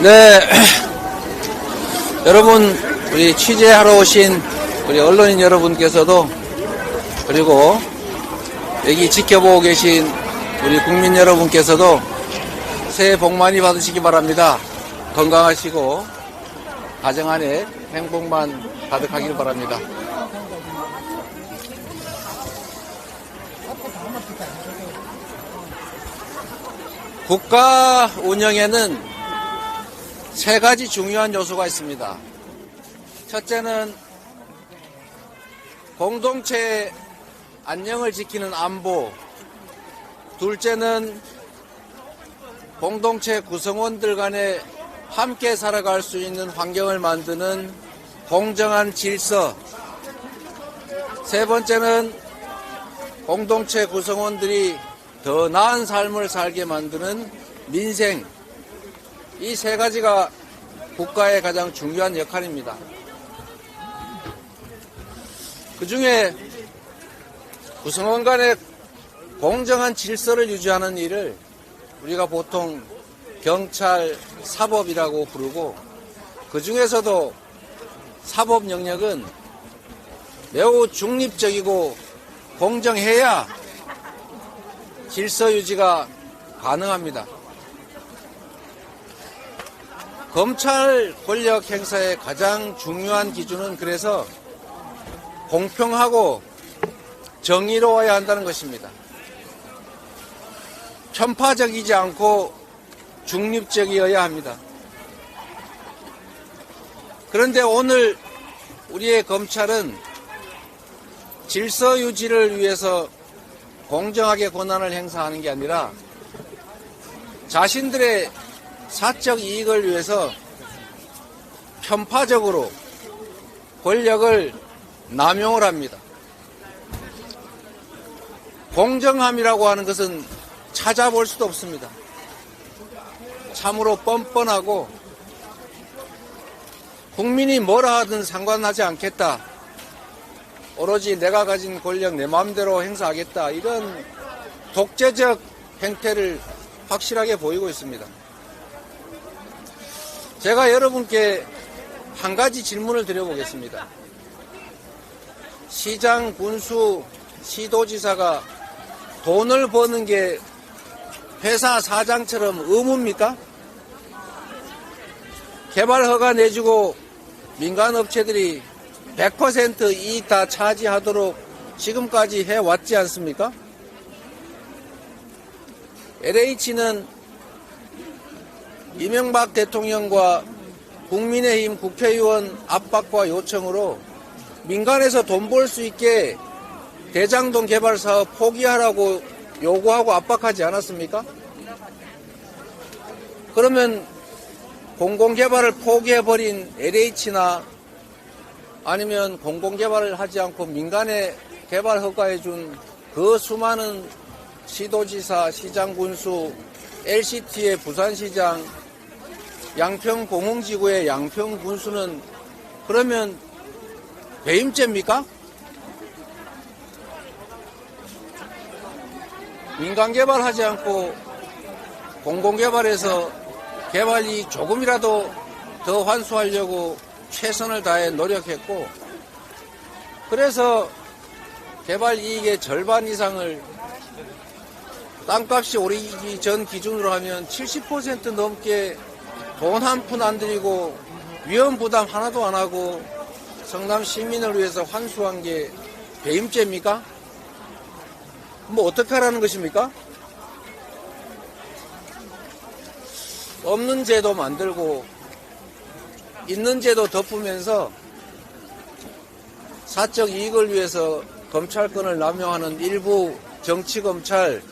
네. 여러분, 우리 취재하러 오신 우리 언론인 여러분께서도 그리고 여기 지켜보고 계신 우리 국민 여러분께서도 새해 복 많이 받으시기 바랍니다. 건강하시고 가정 안에 행복만 가득하길 바랍니다. 국가 운영에는 세 가지 중요한 요소가 있습니다. 첫째는 공동체 안녕을 지키는 안보. 둘째는 공동체 구성원들 간에 함께 살아갈 수 있는 환경을 만드는 공정한 질서. 세 번째는 공동체 구성원들이 더 나은 삶을 살게 만드는 민생. 이 세 가지가 국가의 가장 중요한 역할입니다. 그 중에 구성원 간의 공정한 질서를 유지하는 일을 우리가 보통 경찰 사법이라고 부르고 그 중에서도 사법 영역은 매우 중립적이고 공정해야 질서 유지가 가능합니다. 검찰 권력 행사의 가장 중요한 기준은 그래서 공평하고 정의로워야 한다는 것입니다. 편파적이지 않고 중립적이어야 합니다. 그런데 오늘 우리의 검찰은 질서 유지를 위해서 공정하게 권한을 행사하는 게 아니라 자신들의 사적 이익을 위해서 편파적으로 권력을 남용을 합니다. 공정함이라고 하는 것은 찾아볼 수도 없습니다. 참으로 뻔뻔하고 국민이 뭐라 하든 상관하지 않겠다. 오로지 내가 가진 권력 내 마음대로 행사하겠다. 이런 독재적 행태를 확실하게 보이고 있습니다. 제가 여러분께 한 가지 질문을 드려보겠습니다. 시장, 군수, 시도지사가 돈을 버는 게 회사 사장처럼 의무입니까? 개발 허가 내주고 민간 업체들이 100% 이익 다 차지하도록 지금까지 해왔지 않습니까? LH는 이명박 대통령과 국민의힘 국회의원 압박과 요청으로 민간에서 돈 벌 수 있게 대장동 개발 사업 포기하라고 요구하고 압박하지 않았습니까? 그러면 공공개발을 포기해버린 LH나 아니면 공공개발을 하지 않고 민간에 개발 허가해준 그 수많은 시도지사, 시장군수, LCT의 부산시장, 양평공흥지구의 양평군수는 그러면 배임죄입니까? 민간 개발하지 않고 공공개발해서 개발이 조금이라도 더 환수하려고 최선을 다해 노력했고 그래서 개발 이익의 절반 이상을 땅값이 오르기 전 기준으로 하면 70% 넘게 돈 한 푼 안 들이고 위험 부담 하나도 안 하고 성남 시민을 위해서 환수한 게 배임죄입니까? 뭐 어떻게 하라는 것입니까? 없는 제도 만들고 있는 제도 덮으면서 사적 이익을 위해서 검찰권을 남용하는 일부 정치검찰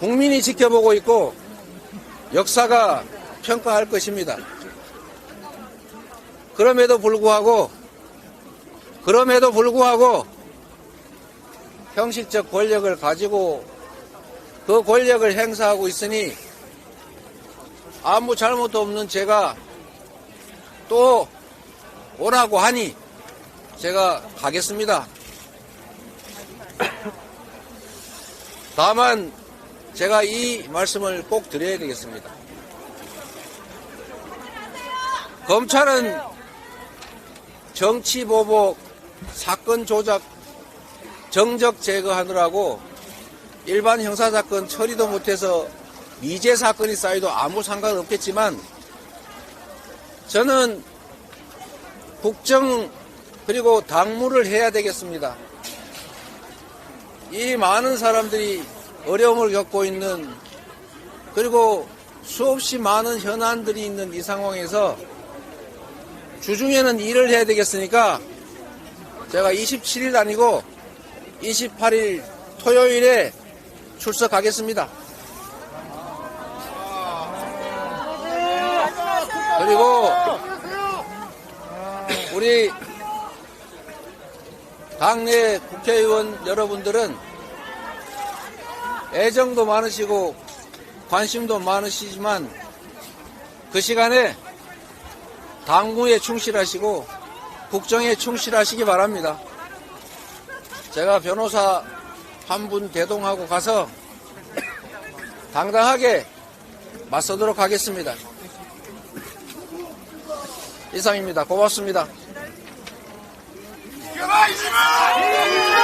국민이 지켜보고 있고 역사가 평가할 것입니다. 그럼에도 불구하고 그럼에도 불구하고 형식적 권력을 가지고 그 권력을 행사하고 있으니 아무 잘못도 없는 제가 또 오라고 하니 제가 가겠습니다. 다만 제가 이 말씀을 꼭 드려야 되겠습니다. 검찰은 정치 보복, 사건 조작, 정적 제거하느라고 일반 형사사건 처리도 못해서 미제 사건이 쌓여도 아무 상관없겠지만 저는 국정 그리고 당무를 해야 되겠습니다. 이 많은 사람들이 어려움을 겪고 있는 그리고 수없이 많은 현안들이 있는 이 상황에서 주중에는 일을 해야 되겠으니까 제가 27일 아니고 28일 토요일에 출석하겠습니다. 그리고 우리 당내 국회의원 여러분들은 애정도 많으시고 관심도 많으시지만 그 시간에 당무에 충실하시고 국정에 충실하시기 바랍니다. 제가 변호사 한 분 대동하고 가서 당당하게 맞서도록 하겠습니다. 이상입니다. 고맙습니다. 이겨라 이지마!